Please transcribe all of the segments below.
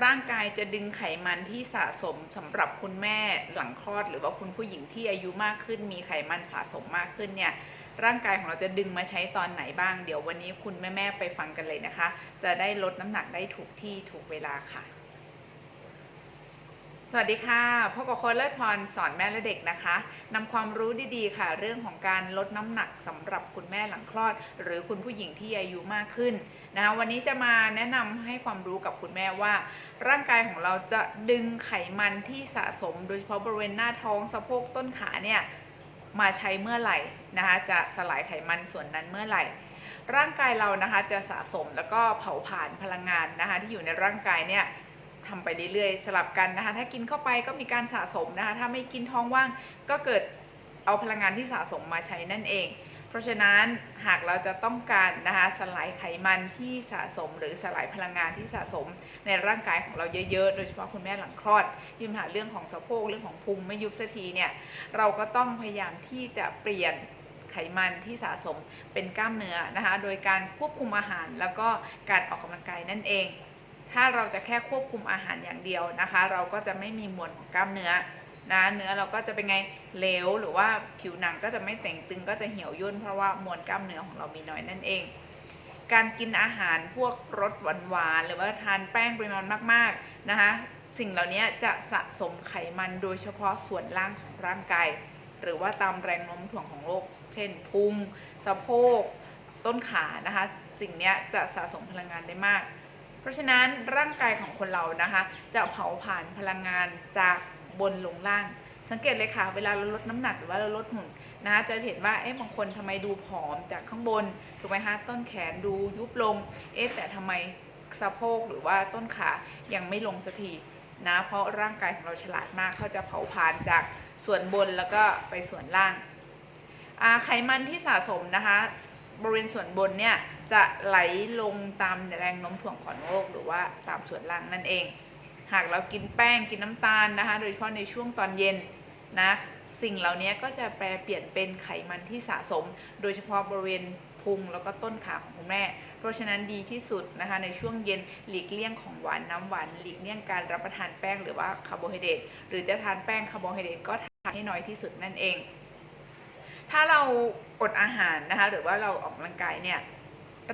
ร่างกายจะดึงไขมันที่สะสมสำหรับคุณแม่หลังคลอด หรือว่าคุณผู้หญิงที่อายุมากขึ้น มีไขมันสะสมมากขึ้นเนี่ยร่างกายของเราจะดึงมาใช้ตอนไหนบ้าง เดี๋ยววันนี้คุณแม่ ๆ ไปฟังกันเลยนะคะ จะได้ลดน้ำหนักได้ถูกที่ถูกเวลาค่ะ สวัสดีค่ะพบกับโค้ชเลิศพรสอนแม่และเด็กนะคะนำความรู้ดีๆค่ะ เรื่องของการลดน้ำหนักสำหรับคุณแม่หลังคลอด หรือคุณผู้หญิงที่อายุมากขึ้นนะคะวันนี้จะมาแนะนำให้ความรู้กับคุณแม่ว่า ร่างกายของเราจะดึงไขมันที่สะสม โดยเฉพาะบริเวณหน้าท้องสะโพกต้นขาเนี่ยมาใช้เมื่อไหร่นะคะจะสลายไขมันส่วนนั้นเมื่อไหร่ร่างกายเรานะคะจะสะสมแล้วก็เผาผลาญพลังงานนะคะที่อยู่ในร่างกายเนี่ย ทำไปเรื่อยๆ สลับกันนะคะ ถ้ากินเข้าไปก็มีการสะสมนะคะ ถ้าไม่กินท้องว่างก็เกิดเอาพลังงานที่สะสมมาใช้นั่นเอง เพราะฉะนั้นหากเราจะต้องการนะคะสลายไขมันที่สะสม หรือสลายพลังงานที่สะสมในร่างกายของเราเยอะๆ โดยเฉพาะคุณแม่หลังคลอดที่มีปัญหาเรื่องของสะโพกเรื่องของพุงไม่ยุบสักทีเนี่ยเราก็ต้องพยายามที่จะเปลี่ยนไขมันที่สะสมเป็นกล้ามเนื้อนะคะ โดยการควบคุมอาหารแล้วก็การออกกำลังกายนั่นเอง ถ้าเราจะแค่ควบคุมอาหารอย่างเดียวนะคะ เราก็จะไม่มีมวลของกล้ามเนื้อนะเนื้อเราก็จะเป็นไงเหลวหรือว่าผิวหนังก็จะไม่แต่งตึงก็จะเหี่ยวย่นเพราะว่ามวลกล้ามเนื้อของเรามีน้อยนั่นเอง การกินอาหารพวกรสหวานๆหรือว่าทานแป้งปริมาณมากๆนะคะสิ่งเหล่านี้จะสะสมไขมันโดยเฉพาะส่วนล่างของร่างกายหรือว่าตามแรงโน้มถ่วงของโลก เช่นพุงสะโพก ต้นขานะคะ สิ่งนี้จะสะสมพลังงานได้มาก เพราะฉะนั้นร่างกายของคนเรานะคะ จะเผาผ่านพลังงานจากบนลงล่าง สังเกตเลยค่ะ เวลาเราลดน้ำหนักหรือว่าเราลดหุ่นนะคะจะเห็นว่าเอ๊ะบางคนทำไมดูผอมจากข้างบนถูกไหมคะต้นแขนดูยุบลงเอ๊ะแต่ทำไมสะโพกหรือว่าต้นขายังไม่ลงสักทีนะเพราะร่างกายของเราฉลาดมากเขาจะเผาผลาญจากส่วนบนแล้วก็ไปส่วนล่างไขมันที่สะสมนะคะ บริเวณส่วนบนเนี่ยจะไหลลงตามแรงโน้มถ่วงของโลกหรือว่าตามส่วนล่างนั่นเอง หากเรากินแป้งกินน้ำตาลนะคะ โดยเฉพาะในช่วงตอนเย็นนะสิ่งเหล่านี้ก็จะแปลเปลี่ยนเป็นไขมันที่สะสม โดยเฉพาะบริเวณพุงแล้วก็ต้นขาของคุณแม่ เพราะฉะนั้นดีที่สุดนะคะในช่วงเย็นหลีกเลี่ยงของหวานน้ำหวานหลีกเลี่ยงการรับประทานแป้งหรือว่าคาร์โบไฮเดรตหรือจะทานแป้งคาร์โบไฮเดรตก็ทานให้น้อยที่สุดนั่นเอง ถ้าเราอดอาหารนะคะ หรือว่าเราออกกำลังกายเนี่ย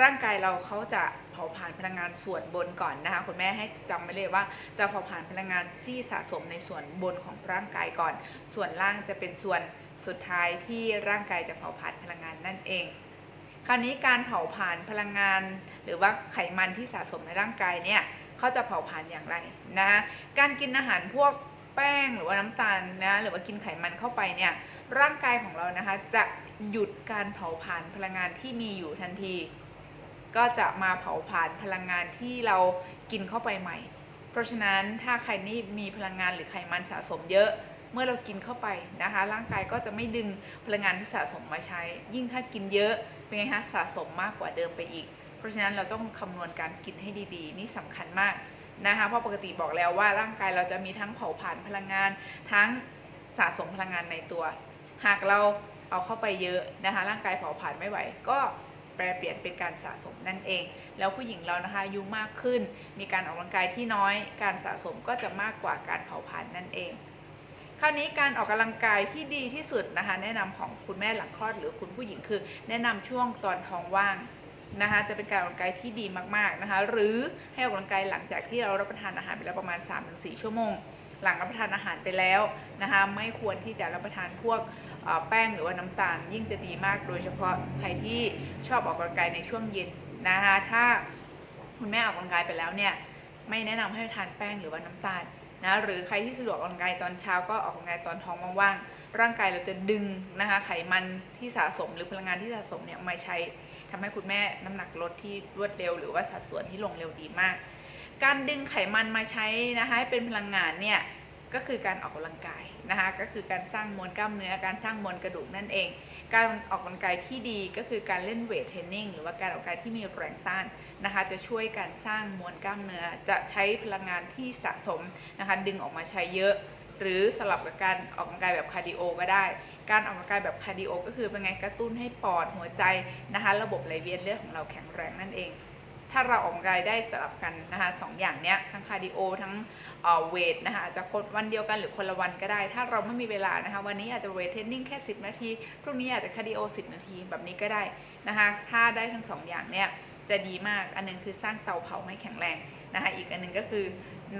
ร่างกายเราเขาจะเผาผลาญพลังงานส่วนบนก่อนนะคะคุณแม่ให้จำไว้เลยว่าจะเผาผลาญพลังงานที่สะสมในส่วนบนของร่างกายก่อน ส่วนล่างจะเป็นส่วนสุดท้ายที่ร่างกายจะเผาผลาญพลังงานนั่นเอง คราวนี้การเผาผลาญพลังงาน หรือว่าไขมันที่สะสมในร่างกายเนี่ยเขาจะเผาผลาญอย่างไรนะคะการกินอาหารพวก แป้งหรือว่าน้ำตาลนะหรือว่ากินไขมันเข้าไปเนี่ยร่างกายของเรานะคะ จะหยุดการเผาผลาญพลังงานที่มีอยู่ทันที ก็จะมาเผาผลาญพลังงานที่เรากินเข้าไปใหม่ เพราะฉะนั้นถ้าใครนี่มีพลังงานหรือไขมันสะสมเยอะเมื่อเรากินเข้าไปนะคะ ร่างกายก็จะไม่ดึงพลังงานที่สะสมมาใช้ ยิ่งถ้ากินเยอะเป็นไงคะสะสมมากกว่าเดิมไปอีก เพราะฉะนั้นเราต้องคำนวณการกินให้ดีๆ นี่สำคัญมาก นะคะเพราะปกติบอกแล้วว่าร่างกายเราจะมีทั้งเผาผลาญพลังงาน ทั้งสะสมพลังงานในตัว หากเราเอาเข้าไปเยอะนะคะร่างกายเผาผลาญไม่ไหว ก็แปลเปลี่ยนเป็นการสะสมนั่นเอง แล้วผู้หญิงเรานะคะอายุมากขึ้น มีการออกกำลังกายที่น้อย การสะสมก็จะมากกว่าการเผาผลาญนั่นเอง คราวนี้การออกกำลังกายที่ดีที่สุดนะคะ แนะนำของคุณแม่หลังคลอดหรือคุณผู้หญิงคือ แนะนำช่วงตอนท้องว่าง นะคะจะเป็นการออกกำลังกายที่ดีมากๆนะคะ หรือให้ออกกำลังกายหลังจากที่เรารับประทานอาหารไปแล้วประมาณ 3-4 ชั่วโมง หลังรับประทานอาหารไปแล้วนะคะไม่ควรที่จะรับประทานพวกแป้งหรือว่าน้ำตาลยิ่งจะดีมาก โดยเฉพาะใครที่ชอบออกกำลังกายในช่วงเย็นนะคะถ้าคุณแม่ออกกำลังกายไปแล้วเนี่ยไม่แนะนำให้ทานแป้งหรือว่าน้ำตาลนะหรือใครที่สะดวกออกกำลังกายตอนเช้าก็ออกกำลังกายตอนท้องว่างๆร่างกายเราจะดึงนะคะไขมันที่สะสมหรือพลังงานที่สะสมเนี่ยมาใช้ ทำให้คุณแม่น้ำหนักลดที่รวดเร็ว หรือว่าสัดส่วนที่ลงเร็วดีมาก การดึงไขมันมาใช้นะคะให้เป็นพลังงานเนี่ยก็คือการออกกำลังกายนะคะก็คือการสร้างมวลกล้ามเนื้อการสร้างมวลกระดูกนั่นเอง การออกกำลังกายที่ดีก็คือการเล่นเวทเทรนนิ่งหรือว่าการออกกำลังกายที่มีแรงต้านนะคะจะช่วยการสร้างมวลกล้ามเนื้อจะใช้พลังงานที่สะสมนะคะดึงออกมาใช้เยอะ หรือสลับกับการออกกำลังกายแบบคาร์ดิโอก็ได้ การออกกำลังกายแบบคาร์ดิโอก็คือเป็นไงกระตุ้นให้ปอดหัวใจนะคะ ระบบไหลเวียนเลือดของเราแข็งแรงนั่นเอง ถ้าเราออกกำลังกายได้สลับกันนะคะสองอย่างเนี้ยทั้งคาร์ดิโอทั้งเวทนะคะอาจจะคนวันเดียวกันหรือคนละวันก็ได้ ถ้าเราไม่มีเวลานะคะ วันนี้อาจจะเวทเทรนนิ่งแค่ 10 นาทีพรุ่งนี้อาจจะคาร์ดิโอ 10 นาทีแบบนี้ก็ได้นะคะถ้าได้ทั้งสองอย่างเนี้ยจะดีมาก อันหนึงคือสร้างเตาเผาให้แข็งแรงนะคะ อีกอันหนึงก็คือ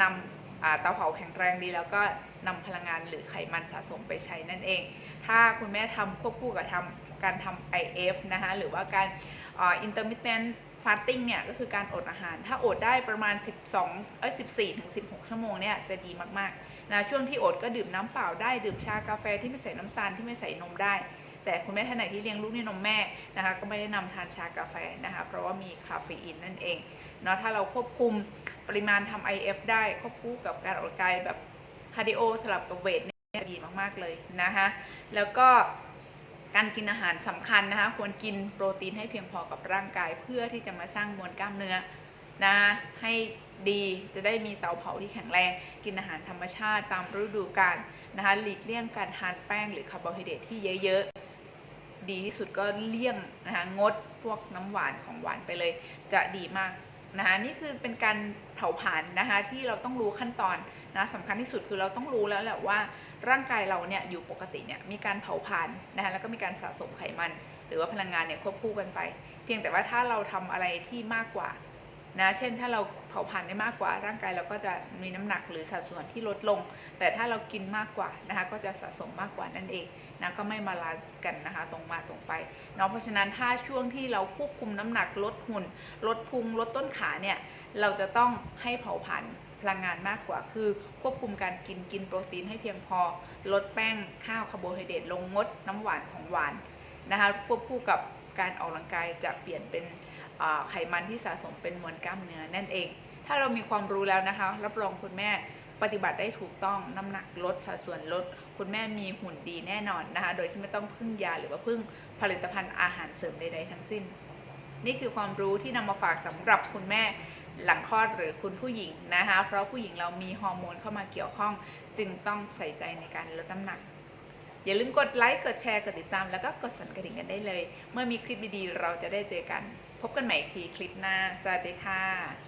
นำอ่า เตาเผาแข็งแรงดีแล้วก็นำพลังงานหรือไขมันสะสมไปใช้นั่นเอง ถ้าคุณแม่ทำควบคู่กับทำการทำ IF นะคะหรือว่าการอ่อ intermittent fasting เนี่ยก็คือการอดอาหาร ถ้าอดได้ประมาณ 12เอ้ย14ถึง16 ชั่วโมงเนี่ยจะดีมากๆนะช่วงที่อดก็ดื่มน้ำเปล่าได้ดื่มชากาแฟที่ไม่ใส่น้ำตาลที่ไม่ใส่นมได้ แต่คุณแม่ท่านไหนที่เลี้ยงลูกในนมแม่นะคะก็ไม่ได้นำทานชากาแฟนะคะเพราะว่ามีคาเฟอีนนั่นเอง เนาะถ้าเราควบคุมปริมาณทำ IF ได้ควบคู่กับการออกกำลังกายแบบคาร์ดิโอสลับกับเวทเนี่ยดีมาก ๆ เลยนะคะแล้วก็การกินอาหารสำคัญนะคะควรกินโปรตีนให้เพียงพอกับร่างกาย เพื่อที่จะมาสร้างมวลกล้ามเนื้อนะให้ดีจะได้มีเตาเผาที่แข็งแรง กินอาหารธรรมชาติตามฤดูกาลนะคะหลีกเลี่ยงการทานแป้งหรือคาร์โบไฮเดรตที่เยอะๆ ดีที่สุดก็เลี่ยงนะคะงดพวกน้ำหวานของหวานไปเลย จะดีมาก นะคะนี่คือเป็นการเผาผลาญนะคะที่เราต้องรู้ขั้นตอนนะสำคัญที่สุดคือเราต้องรู้แล้วแหละว่าร่างกายเราเนี่ยอยู่ปกติเนี่ยมีการเผาผลาญนะคะแล้วก็มีการสะสมไขมัน หรือว่าพลังงานเนี่ยควบคู่กันไป เพียงแต่ว่าถ้าเราทำอะไรที่มากกว่า นะเช่นถ้าเราเผาผลาญได้มากกว่า ร่างกายเราก็จะมีน้ำหนักหรือสัดส่วนที่ลดลง แต่ถ้าเรากินมากกว่านะคะก็จะสะสมมากกว่านั่นเองนะก็ไม่มาลานซ์กันนะคะตรงมาตรงไปเนาะเพราะฉะนั้นถ้าช่วงที่เราควบคุมน้ำหนักลดหุ่น ลดพุงลดต้นขาเนี่ยเราจะต้องให้เผาผลาญพลังงานมากกว่า คือควบคุมการกินกินโปรตีนให้เพียงพอ ลดแป้งข้าวคาร์โบไฮเดรตลงงดน้ำหวานของหวานนะคะควบคู่กับการออกกำลังกายจะเปลี่ยนเป็น ไขมันที่สะสมเป็นมวลกล้ามเนื้อนั่นเอง ถ้าเรามีความรู้แล้วนะคะ รับรองคุณแม่ปฏิบัติได้ถูกต้องน้ำหนักลดสัดส่วนลด คุณแม่มีหุ่นดีแน่นอนนะคะ โดยที่ไม่ต้องพึ่งยาหรือว่าพึ่งผลิตภัณฑ์อาหารเสริมใดๆทั้งสิ้น นี่คือความรู้ที่นำมาฝากสำหรับคุณแม่หลังคลอดหรือคุณผู้หญิงนะคะ เพราะผู้หญิงเรามีฮอร์โมนเข้ามาเกี่ยวข้อง จึงต้องใส่ใจในการลดน้ำหนัก อย่าลืมกดไลค์กดแชร์กดติดตาม แล้วก็กดสั่นกระดิ่งกันได้เลย เมื่อมีคลิปดีๆเราจะได้เจอกัน พบกันใหม่อีกทีคลิปหน้า สวัสดีค่ะ